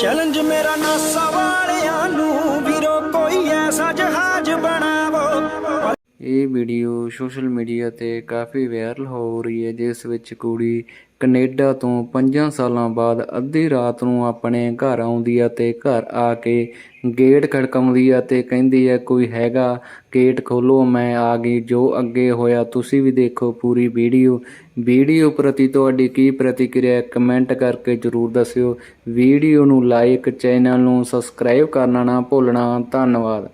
Challenge ਮੇਰਾ NASA ਵਾਲਿਆਂ ਨੂੰ। ਇਹ ਵੀਡੀਓ ਸੋਸ਼ਲ ਮੀਡੀਆ ਤੇ ਕਾਫੀ ਵਾਇਰਲ ਹੋ ਰਹੀ ਹੈ, ਜਿਸ ਵਿੱਚ ਕੁੜੀ ਕੈਨੇਡਾ ਤੋਂ 5 ਸਾਲਾਂ ਬਾਅਦ ਅੱਧੀ ਰਾਤ ਨੂੰ ਆਪਣੇ ਘਰ ਆਉਂਦੀ ਹੈ ਤੇ ਘਰ ਆ ਕੇ ਗੇਟ ਖੜਕਾਉਂਦੀ ਹੈ ਤੇ ਕਹਿੰਦੀ ਹੈ, ਕੋਈ ਹੈਗਾ? ਗੇਟ ਖੋਲੋ, ਮੈਂ ਆ ਗਈ। ਜੋ ਅੱਗੇ ਹੋਇਆ, ਤੁਸੀਂ ਵੀ ਦੇਖੋ ਪੂਰੀ ਵੀਡੀਓ। ਵੀਡੀਓ ਪ੍ਰਤੀ ਤੁਹਾਡੀ ਕੀ ਪ੍ਰਤੀਕਿਰਿਆ ਕਮੈਂਟ ਕਰਕੇ ਜਰੂਰ ਦੱਸਿਓ। ਵੀਡੀਓ ਨੂੰ ਲਾਈਕ, ਚੈਨਲ ਨੂੰ ਸਬਸਕ੍ਰਾਈਬ ਕਰਨਾ ਨਾ ਭੁੱਲਣਾ। ਧੰਨਵਾਦ।